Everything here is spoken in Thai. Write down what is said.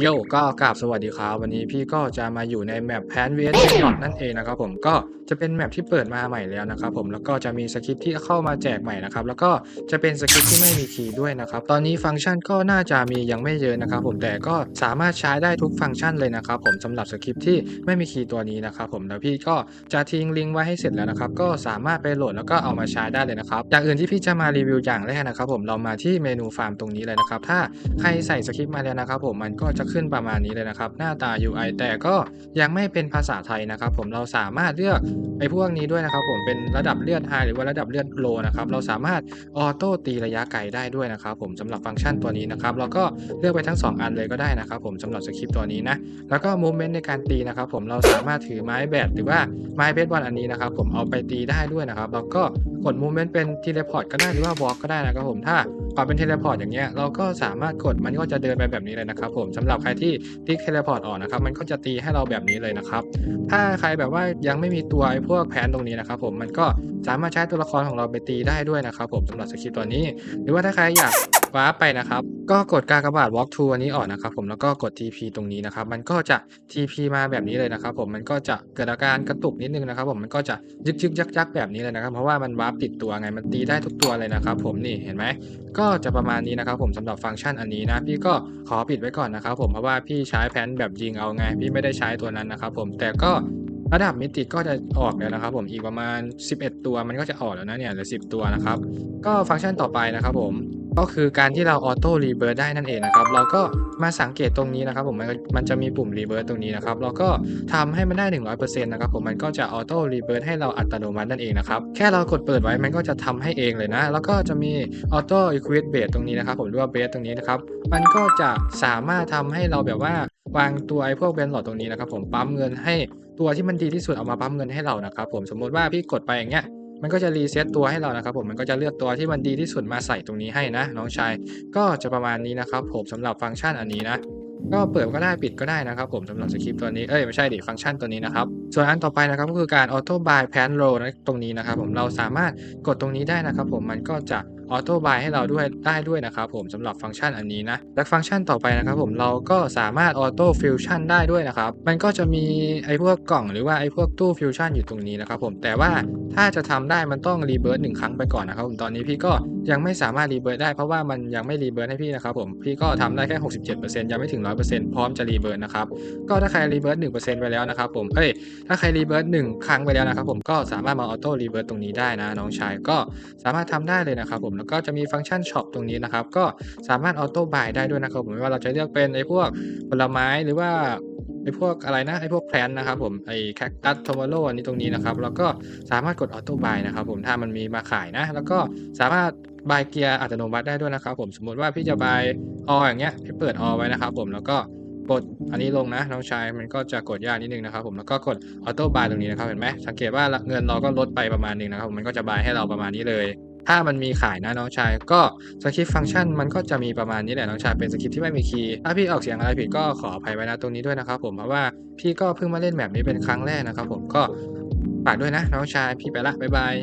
โยก็กราบสวัสดีครับวันนี้พี่ก็จะมาอยู่ในแมปแพนเวสหยอดนั่นเองนะครับผมก็จะเป็นแมปที่เปิดมาใหม่แล้วนะครับผมแล้วก็จะมีสคริปที่เข้ามาแจกใหม่นะครับแล้วก็จะเป็นสคริปที่ไม่มีคีย์ด้วยนะครับตอนนี้ฟังก์ชันก็น่าจะมียังไม่เยอะนะครับผมแต่ก็สามารถใช้ได้ทุกฟังก์ชันเลยนะครับผมสำหรับสคริปที่ไม่มีคีย์ตัวนี้นะครับผมแล้วพี่ก็จะทิ้งลิงก์ไว้ให้เสร็จแล้วนะครับก็สามารถไปโหลดแล้วก็เอามาใช้ได้เลยนะครับอย่างอื่นที่พี่จะมารีวิวอย่างแรกนะครับผมเรามาที่เมนูฟาร์มตรงนี้เลยนะครับถ้าใครใส่สคริปมาแล้วนะครับผมมันก็จะขึ้นประมาณนี้เลยนะครับ หน้าตา UI แต่ก็ยังไม่เป็นภาษาไทยนะครับ ผมเราสามารถเลือกไอ้พวกนี้ด้วยนะครับ ผมเป็นระดับเลือดไฮหรือว่าระดับเลือดโลนะครับเราสามารถออโต้ตีระยะไกลได้ด้วยนะครับ ผมสำหรับฟังก์ชันตัวนี้นะครับเราก็เลือกไปทั้ง 2 อันเลยก็ได้นะครับ ผมสำหรับสคริปต์ตัวนี้นะแล้วก็มูเมนต์ในการตีนะครับ ผมเราสามารถถือไม้แบดหรือว่าไม้เบสบอลอันนี้นะครับ ผมเอาไปตีได้ด้วยนะครับแล้วก็ กดมูฟเมนต์เป็นทีเลพอร์ตก็ได้หรือว่าบล็อกก็ได้นะครับผมถ้าปรับเป็นเทเลพอร์ตอย่างเงี้ยเราก็สามารถกดมันก็จะเดินไปแบบนี้เลยนะครับผมสำหรับใครที่ติ๊กเทเลพอร์ตออกนะครับมันก็จะตีให้เราแบบนี้เลยนะครับถ้าใครแบบว่ายังไม่มีตัวไอ้พวกแผนตรงนี้นะครับผมมันก็สามารถใช้ตัวละครของเราไปตีได้ด้วยนะครับผมสำหรับสคริปต์ตัวนี้ หรือว่าถ้าใครอยาก ว้าร์ปไปนะครับ ก็กดการกระบาด walk to อันนี้ออกนะครับผมแล้วก็กด TP ตรงนี้นะครับ มันก็จะ TP มาแบบนี้เลยนะครับ ผมมันก็จะเกิดอาการกระตุกนิดนึงนะครับ ผมมันก็จะยึกยึกยักยักแบบนี้เลยนะครับ เพราะว่ามันวาร์ปติดตัวไงมันตีได้ทุกตัวเลยนะครับ ผมนี่เห็นไหมก็จะประมาณนี้นะครับ ผมสำหรับฟังก์ชันอันนี้นะ พี่ก็ขอปิดไว้ก่อนนะครับ ผมเพราะว่าพี่ใช้แผนแบบยิงเอาไง พี่ไม่ได้ใช้ตัวนั้นนะครับ ผมแต่ก็ระดับมิติก็จะออกแล้วนะครับผมอีกประมาณ 11 ตัวมันก็จะออกแล้วนะเนี่ยเหลือ10 ตัวนะครับ ก็ฟังก์ชันต่อไปนะครับผม ก็คือการที่เราออโต้รีเบิร์ได้นั่นเองนะครับ เราก็มาสังเกตตรงนี้นะครับผมมันมันจะมีปุ่มรีเบิร์ตรงนี้นะครับ เราก็ทำให้มันได้ 100%นะครับผมมันก็จะออโต้รีเบิร์ให้เราอัตโนมัตินั่นเองนะครับ แค่เรากดเปิดไว้มันก็จะทำให้เองเลยนะ แล้วก็จะมีออโต้อีควิดเบสตรงนี้นะครับ ผมหรือว่าเบสตรงนี้นะครับ มันก็จะสามารถทำให้เราแบบว่าวางตัวไอ้พวกเบนหลอดตรงนี้นะครับ ผมปั๊มเงินให้ตัวที่มันดีที่สุดเอามาปั๊มเงินให้เรานะครับผมสมมติว่าพี่กดไปอย่างเงี้ย มันก็จะรีเซ็ตตัวให้เรานะครับผมมันก็จะเลือกตัวที่มันดีที่สุดมาใส่ตรงนี้ให้นะน้องชายก็จะประมาณนี้นะครับผมสำหรับฟังก์ชันอันนี้นะก็เปิดก็ได้ปิดก็ได้นะครับผมสำหรับสคริปต์ตัวนี้เอ้ยไม่ใช่ดิฟังก์ชันตัวนี้นะครับส่วนอันต่อไปนะครับก็คือการ auto buy pan roll นะตรงนี้นะครับผมเราสามารถกดตรงนี้ได้นะครับผมมันก็จะออโต้บายให้เราด้วยได้ด้วยนะครับผมสำหรับฟังก์ชันอันนี้นะและฟังก์ชันต่อไปนะครับผมเราก็สามารถออโต้ฟิวชั่นได้ด้วยนะครับมันก็จะมีไอ้พวกกล่องหรือว่าไอ้พวกตู้ฟิวชันอยู่ตรงนี้นะครับผมแต่ว่าถ้าจะทำได้มันต้องรีเบิร์ตหนึ่งครั้งไปก่อนนะครับผมตอนนี้พี่ก็ยังไม่สามารถรีเบิร์ตได้เพราะว่ามันยังไม่รีเบิร์ตให้พี่นะครับผมพี่ก็ทำได้แค่ 67%ยังไม่ถึง 100%พร้อมจะรีเบิร์ตนะครับก็ถ้าใครรีเบิร์ต1%ไปแล้วนะครับผมเอ้ยถ้าใครรีเบิร์ตหนึ่งครั้งไปแล้วนะครับผมก็สามารถมาออโต้รีเบิร์ตตรงนี้ได้นะน้องชายก็สามารถทำได้เลยนะครับผมแล้วก็จะมีฟังก์ชันช็อปตรงนี้นะครับก็สามารถออโต้บายได้ด้วยนะครับผมไม่ว่าเราจะเลือกเป็นไอ้พวกผลไม้หรือว่า พวกอะไรนะไอ้พวกแพลนนะครับผมไอ้แคคตัสโทมโรอันนี้ตรงนี้นะครับ แล้วก็สามารถกดออโต้บายนะครับผมถ้ามันมีมาขายนะ แล้วก็สามารถบายเกียร์อัตโนมัติได้ด้วยนะครับผมสมมติว่าพี่จะบายออย่างเงี้ยพี่เปิดอไว้นะครับผมแล้วก็กดอันนี้ลงนะน้องชายมันก็จะกดยากนิดนึงนะครับผมแล้วก็กดออโต้บายตรงนี้นะครับเห็นไหมสังเกตว่าเงินเราก็ลดไปประมาณนึงนะครับผมมันก็จะบายให้เราประมาณนี้เลย ถ้ามันมีขายนะน้องชาย ก็สคริปต์ฟังก์ชันมันก็จะมีประมาณนี้แหละน้องชายเป็นสคริปต์ที่ไม่มีคีย์ถ้าพี่ออกเสียงอะไรผิดก็ขออภัยไว้นะตรงนี้ด้วยนะครับผมเพราะว่าพี่ก็เพิ่งมาเล่นแบบนี้เป็นครั้งแรกนะครับผมก็ฝากด้วยนะน้องชายพี่ไปละบ๊ายบาย